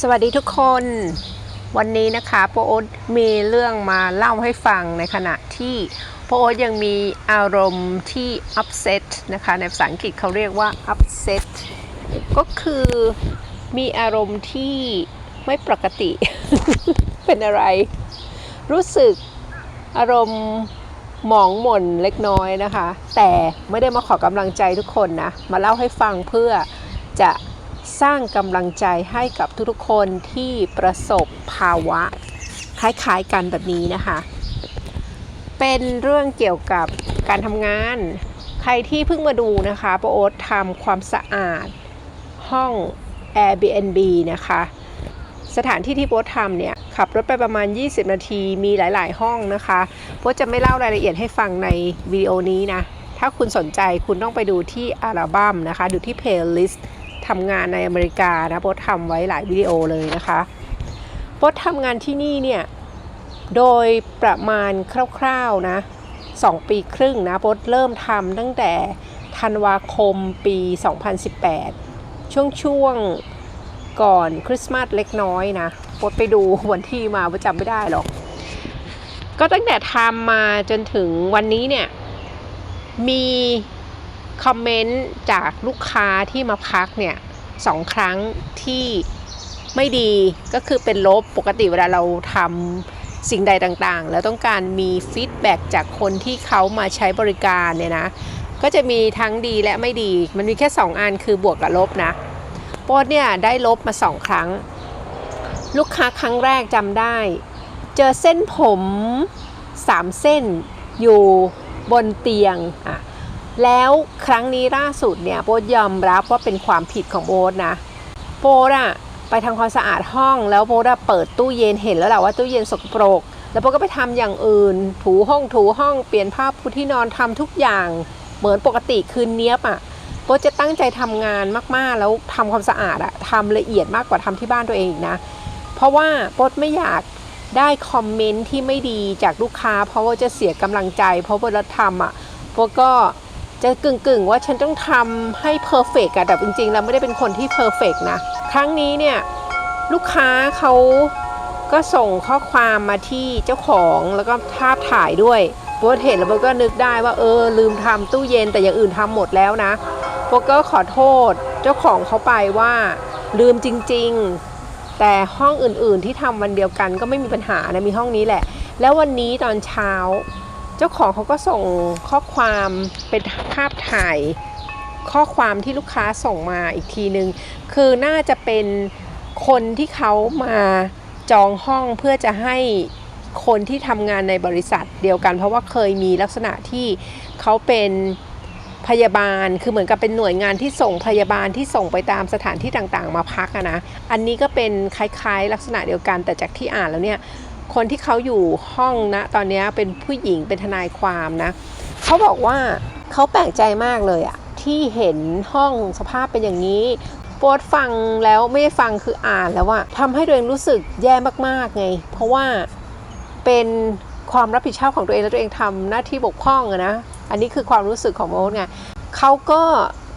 สวัสดีทุกคน วันนี้นะคะโปโอ๊ตมีเรื่องมาเล่าให้ฟังในขณะที่โปโอ๊ตยังมีอารมณ์ที่ upset นะคะในภาษาอังกฤษเขาเรียกว่า upset ก็คือมีอารมณ์ที่ไม่ปกติ เป็นอะไร รู้สึกอารมณ์หมองหม่นเล็กน้อยนะคะ แต่ไม่ได้มาขอกำลังใจทุกคนนะ มาเล่าให้ฟังเพื่อจะ สร้างกำลังใจให้กับทุกๆคนที่ประสบภาวะคล้ายๆกันแบบนี้นะคะ เป็นเรื่องเกี่ยวกับการทำงาน ใครที่เพิ่งมาดูนะคะปโอ๊ตทำความสะอาดห้อง Airbnb นะคะ สถานที่ที่โบ๊ททำเนี่ย ขับรถไปประมาณ 20 นาที มีหลาย ๆ ห้องนะคะโบ๊ทจะไม่เล่ารายละเอียดให้ฟังในวิดีโอนี้นะ ถ้าคุณสนใจคุณต้องไปดูที่อัลบั้มนะคะ ดูที่เพลย์ลิสต์ ทำงานในอเมริกานะโบ๊ททำไว้หลายวิดีโอเลยนะคะโบ๊ททำงานที่นี่เนี่ยโดยประมาณคร่าวๆนะ2ปีครึ่งนะโบ๊ทเริ่มทำตั้งแต่ธันวาคมปี 2018 ช่วงช่วงๆก่อนคริสต์มาสเล็กน้อยนะโบ๊ทไปดูวันที่มาโบ๊ทจำไม่ได้หรอก ก็ตั้งแต่ทำมาจนถึงวันนี้เนี่ยมี คอมเมนต์จากลูกค้าที่มาพักเนี่ยสองครั้งที่ไม่ดีก็คือเป็นลบปกติเวลาเราทำสิ่งใดต่างๆ แล้วต้องการมีฟีดแบ็กจากคนที่เขามาใช้บริการเนี่ยนะก็จะมีทั้งดีและไม่ดี มันมีแค่ 2 อันคือบวกกับลบนะโป๊ดเนี่ยได้ลบมา 2 ครั้ง ลูกค้าครั้งแรกจำได้ เจอเส้นผม 3 เส้นอยู่บนเตียงอะ แล้วครั้งนี้ล่าสุดเนี่ยโบ๊ทยอมรับว่าเป็นความผิดของโบ๊ทนะโบ๊ทอะไปทำความสะอาดห้องแล้วโบ๊ทอะเปิดตู้เย็นเห็นแล้วแหละว่าตู้เย็นสกปรก แล้วโบ๊ทก็ไปทำอย่างอื่น ถูห้องถูห้องเปลี่ยนผ้าปูที่นอนทำทุกอย่างเหมือนปกติคืนเนี้ยบอะโบ๊ทจะตั้งใจทำงานมากๆ แล้วทำความสะอาดอะทำละเอียดมากกว่าทำที่บ้านตัวเองอีกนะ เพราะว่าโบ๊ทไม่อยากได้คอมเมนต์ที่ไม่ดีจากลูกค้า เพราะว่าจะเสียกำลังใจ เพราะเวลาทำอะโบ๊ทก็ จะกึ่งๆว่าฉันต้องทำให้เพอร์เฟกต์อะแต่จริงๆแล้วไม่ได้เป็นคนที่เพอร์เฟกนะ ครั้งนี้เนี่ยลูกค้าเขาก็ส่งข้อความมาที่เจ้าของแล้วก็ภาพถ่ายด้วยโบเห็นแล้วโบทก็นึกได้ว่าเออลืมทำตู้เย็นแต่อย่างอื่นทำหมดแล้วนะโบทก็ขอโทษเจ้าของเขาไปว่าลืมจริง ๆ แต่ห้องอื่นๆที่ทำวันเดียวกันก็ไม่มีปัญหานะมีห้องนี้แหละ แล้ววันนี้ตอนเช้า จ้าของเขาก็ส่งข้อความเป็นภาพถ่ายข้อความที่ลูกค้าส่งมาอีกทีหนึงคือน่าจะเป็นคนที่เขามาจองห้องเพื่อจะให้คนที่ทำงานในบริษัทเดียวกัน เพราะว่าเคยมีลักษณะที่เขาเป็นพยาบาลคือเหมือนกับเป็นหน่วยงานที่ส่งพยาบาลที่ส่งไปตามสถานที่ต่างๆ มาพักะนะ อันนี้ก็เป็นคล้ายๆ ลักษณะเดียวกันแต่จากที่อ่านแล้วเนี่ย คนที่เขาอยู่ห้องนะ ตอนนี้เป็นผู้หญิงเป็นทนายความนะเขาบอกว่าเขาแปลกใจมากเลยอะที่เห็นห้องสภาพเป็นอย่างนี้โปรดฟังแล้วไม่ได้ฟังคืออ่านแล้วอะทำให้ตัวเองรู้สึกแย่มากๆไง เพราะว่าเป็นความรับผิดชอบของตัวเองแล้วตัวเองทำหน้าที่บกพร่องอะนะ อันนี้คือความรู้สึกของโอ๊ตไงเขาก็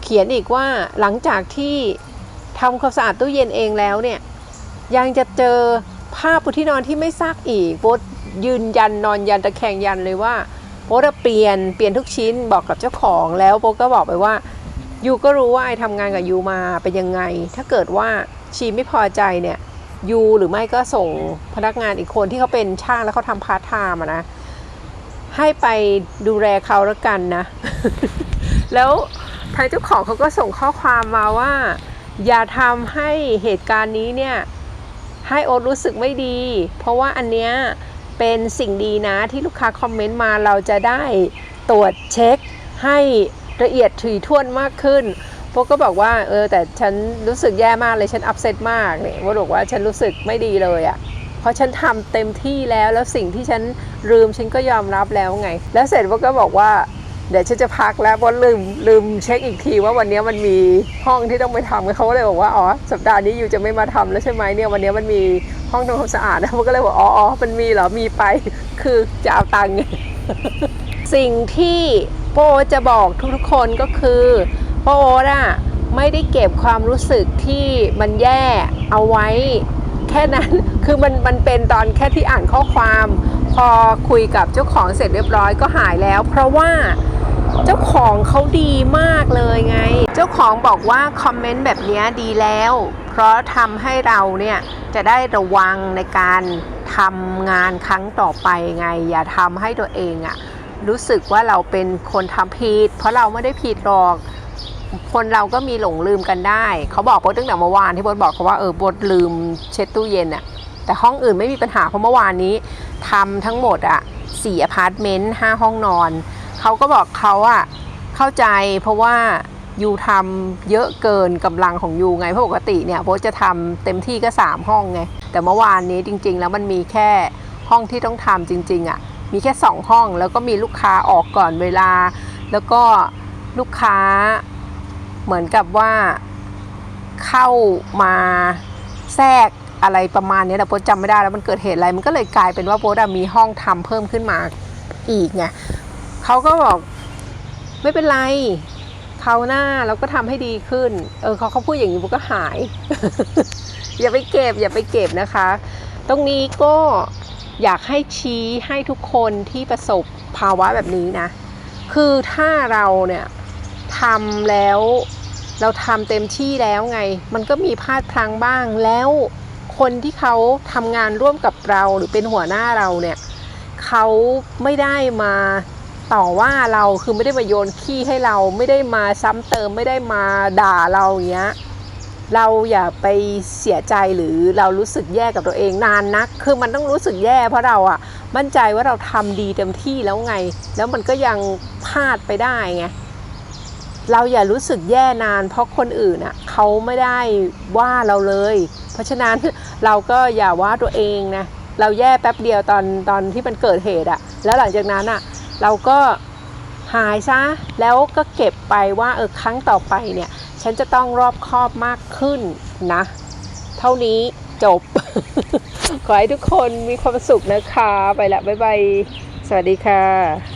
เขียนอีกว่าหลังจากที่ทำความสะอาดตู้เย็นเองแล้วเนี่ยยังจะเจอ ผ้าปูที่นอนที่ไม่ซักอีกโบ๊ทยืนยันนอนยันตะแคงยันเลยว่าโบ๊ทเปลี่ยนเปลี่ยนทุกชิ้นบอกกับเจ้าของแล้วโบ๊ทก็บอกไปว่ายูก็รู้ว่าไอทำงานกับยูมาเป็นยังไง ถ้าเกิดว่าชีไม่พอใจเนี่ยยูหรือไม่ก็ส่งพนักงานอีกคนที่เขาเป็นช่างแล้วเขาทำพาร์ทไทม์นะ ให้ไปดูแลเขาแล้วกันนะ แล้วทางเจ้าของเขาก็ส่งข้อความมาว่า อย่าทำให้เหตุการณ์นี้เนี่ย ให้โอ๊ตรู้สึกไม่ดี เพราะว่าอันเนี้ยเป็นสิ่งดีนะที่ลูกค้าคอมเมนต์มาเราจะได้ตรวจเช็คให้ละเอียดถี่ถ้วนมากขึ้นพวกก็บอกว่าเออแต่ฉันรู้สึกแย่มากเลยฉันอับเซตมากเนี่ยว่าบอกว่าฉันรู้สึกไม่ดีเลยอะ่ะเพราะฉันทำเต็มที่แล้วแล้วสิ่งที่ฉันลืมฉันก็ยอมรับแล้วไง แล้วเสร็จพวกก็บอกว่า เดี๋ยวฉันจะพักแล้วเพราะลืมลืมเช็คอีกทีว่าวันนี้มันมีห้องที่ต้องไปทำเขาก็เลยบอกว่าอ๋อสัปดาห์นี้อยู่จะไม่มาทำแล้วใช่ไหมเนี่ยวันนี้มันมีห้องทำความสะอาดนะพวกก็เลยบอกอ๋ออ๋อมันมีเหรอมีไปคือจะเอาตังค์ไงสิ่งที่โปจะบอกทุกๆคนก็คือโปอะไม่ได้เก็บความรู้สึกที่มันแย่เอาไว้ แค่นั้นคือมันมันเป็นตอนแค่ที่อ่านข้อความ พอคุยกับเจ้าของเสร็จเรียบร้อยก็หายแล้ว เพราะว่า เจ้าของเขาดีมากเลยไง เจ้าของบอกว่าคอมเมนต์แบบนี้ดีแล้ว เพราะทำให้เราเนี่ยจะได้ระวังในการทำงานครั้งต่อไปไง อย่าทำให้ตัวเองอะรู้สึกว่าเราเป็นคนทำผิด เพราะเราไม่ได้ผิดหรอกคนเราก็มีหลงลืมกันได้ เขาบอกโบทตั้งแต่เมื่อวานที่โบทบอกเขาว่าเออโบทลืมเช็ดตู้เย็นอะแต่ห้องอื่นไม่มีปัญหาเพราะเมื่อวานนี้ทำทั้งหมดอะสี่อพาร์ตเมนต์ห้าห้องนอน เขาก็บอกเขาอะเข้าใจเพราะว่ายูทำเยอะเกินกำลังของยูไงเพราะปกติเนี่ยโบทจะทำเต็มที่ก็ 3 ห้องไง แต่เมื่อวานนี้จริง ๆ แล้วมันมีแค่ห้องที่ต้องทำจริง ๆอะมีแค่ 2 ห้องแล้วก็มีลูกค้าออกก่อนเวลา แล้วก็ลูกค้าเหมือนกับว่าเข้ามาแทรกอะไรประมาณนี้แต่โป๊จำไม่ได้แล้วมันเกิดเหตุอะไรมันก็เลยกลายเป็นว่าโป๊อะมีห้องทำเพิ่มขึ้นมาอีกไง เขาก็บอกไม่เป็นไรคราวหน้าเราก็ทำให้ดีขึ้น เออเขาเขาพูดอย่างนี้โป๊ก็หาย อย่าไปเก็บ อย่าไปเก็บนะคะ ตรงนี้ก็อยากให้ชี้ให้ทุกคนที่ประสบภาวะแบบนี้นะ คือถ้าเราเนี่ยทำแล้วเราทำเต็มที่แล้วไง มันก็มีพลาดพลั้งบ้างแล้วคนที่เขาทำงานร่วมกับเราหรือเป็นหัวหน้าเราเนี่ยเขาไม่ได้มา ต่อว่าเราคือไม่ได้มาโยนขี้ให้เราไม่ได้มาซ้ำเติมไม่ได้มาด่าเราอย่างเงี้ยเราอย่าไปเสียใจหรือเรารู้สึกแย่กับตัวเองนานนัก คือมันต้องรู้สึกแย่เพราะเราอะมั่นใจว่าเราทำดีเต็มที่แล้วไง แล้วมันก็ยังพลาดไปได้ไงเราอย่ารู้สึกแย่นานเพราะคนอื่นอะเขาไม่ได้ว่าเราเลย เพราะฉะนั้นเราก็อย่าว่าตัวเองนะเราแย่แป๊บเดียวตอนตอนที่มันเกิดเหตุอะแล้วหลังจากนั้นอะ เราก็หายซะแล้วก็เก็บไปว่าเออครั้งต่อไปเนี่ย ฉันจะต้องรอบคอบมากขึ้นนะ เท่านี้จบ ขอให้ทุกคนมีความสุขนะคะ ไปละ บ๊ายบาย สวัสดีค่ะ